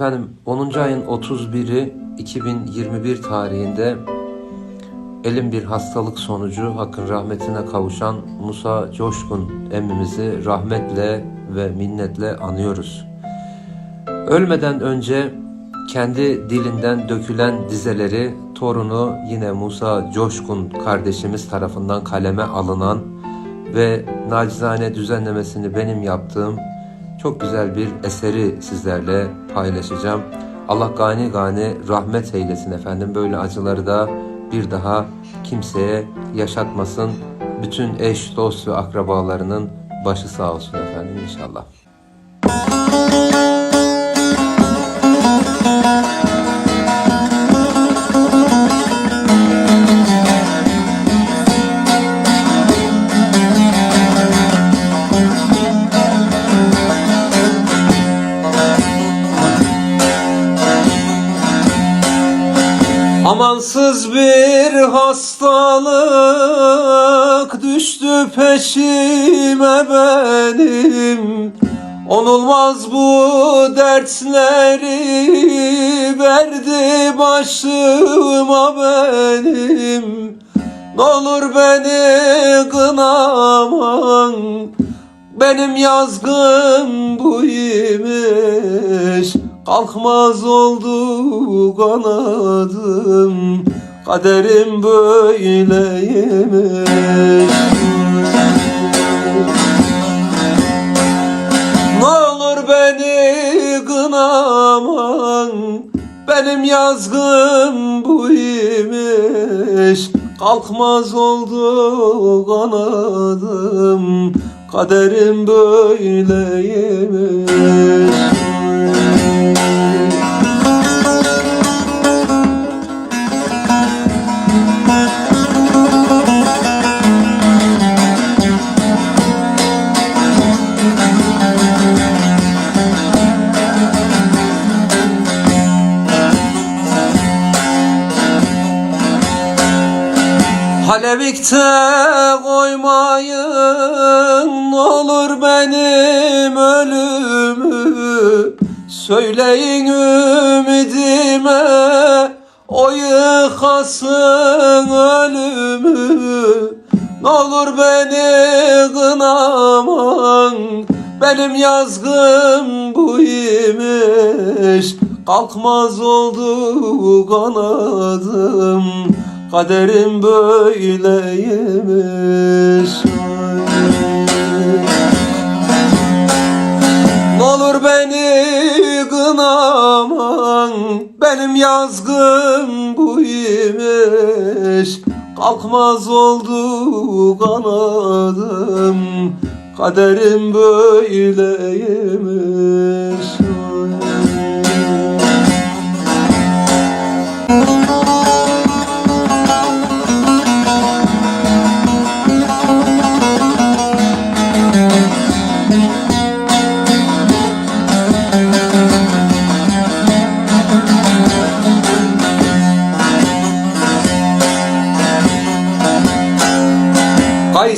Efendim 10. ayın 31'i 2021 tarihinde elim bir hastalık sonucu hakkın rahmetine kavuşan Musa Coşkun emmimizi rahmetle ve minnetle anıyoruz. Ölmeden önce kendi dilinden dökülen dizeleri torunu yine Musa Coşkun kardeşimiz tarafından kaleme alınan ve nacizane düzenlemesini benim yaptığım çok güzel bir eseri sizlerle paylaşacağım. Allah gani gani rahmet eylesin efendim. Böyle acıları da bir daha kimseye yaşatmasın. Bütün eş, dost ve akrabalarının başı sağ olsun efendim inşallah. Amansız bir hastalık düştü peşime benim. Onulmaz bu dertleri verdi başıma benim. Ne olur beni kınaman benim yazgım bu imiş Kalkmaz oldu kanadım Kaderim böyleymiş. Ne olur beni kınaman Benim yazgım bu imiş. Kalkmaz oldu kanadım Kaderim böyleymiş Halevik'te koymayın olur benim ölümü. Söyleyin ümidime o yıkasın ölümü. Ne olur beni kınaman benim yazgım bu imiş. Kalkmaz oldu kanadım Kaderim böyleymiş. Olur beni kınaman Benim yazgım bu imiş. Kalkmaz oldu kanadım Kaderim böyleymiş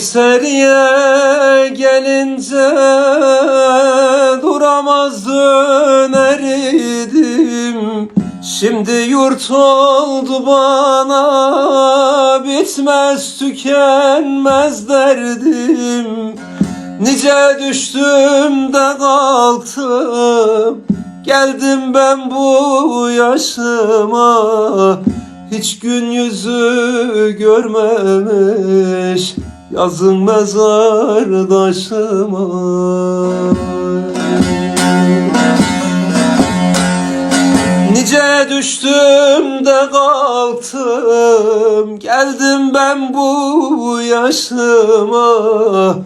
Kayseri'ye gelince duramaz dönerdim Şimdi yurt oldu bana bitmez tükenmez derdim. Nice düştüm de kalktım Geldim ben bu yaşıma. Hiç gün yüzü görmemiş Yazın mezardaşıma Nice düştüm de kalktım Geldim ben bu yaşıma.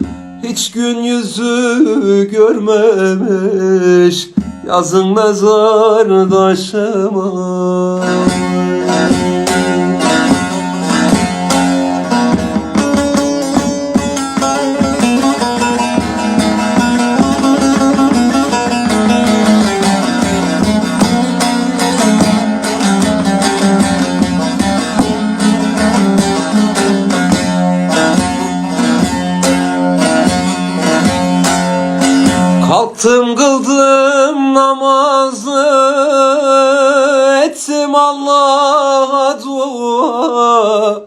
Hiç gün yüzü görmemiş Yazın mezardaşıma Kıldım namazı ettim Allah'a dua.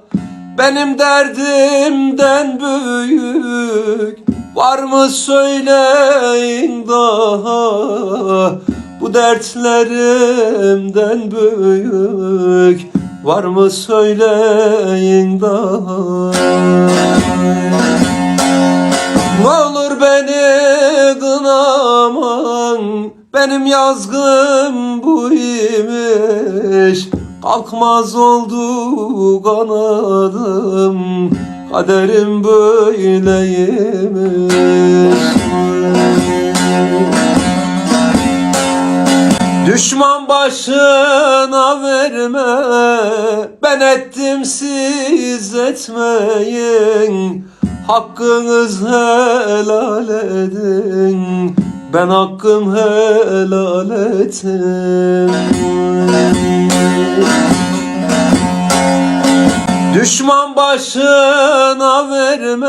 Benim derdimden büyük var mı söyleyin daha? Bu dertlerimden büyük var mı söyleyin daha? Benim yazgım bu imiş. Kalkmaz oldu kanadım. Kaderim böyleymiş. Düşman başına verme. Ben ettim siz etmeyin. Hakkınız helal edin Ben hakkım helal ettim Düşman başına verme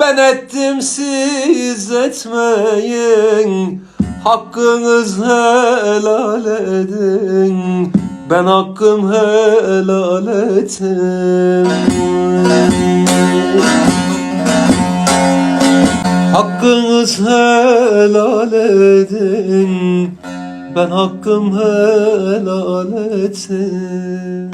Ben ettim siz etmeyin. Hakkınız helal edin Ben hakkım helal ettim Hakkınız helal edin. Ben hakkım helal ettim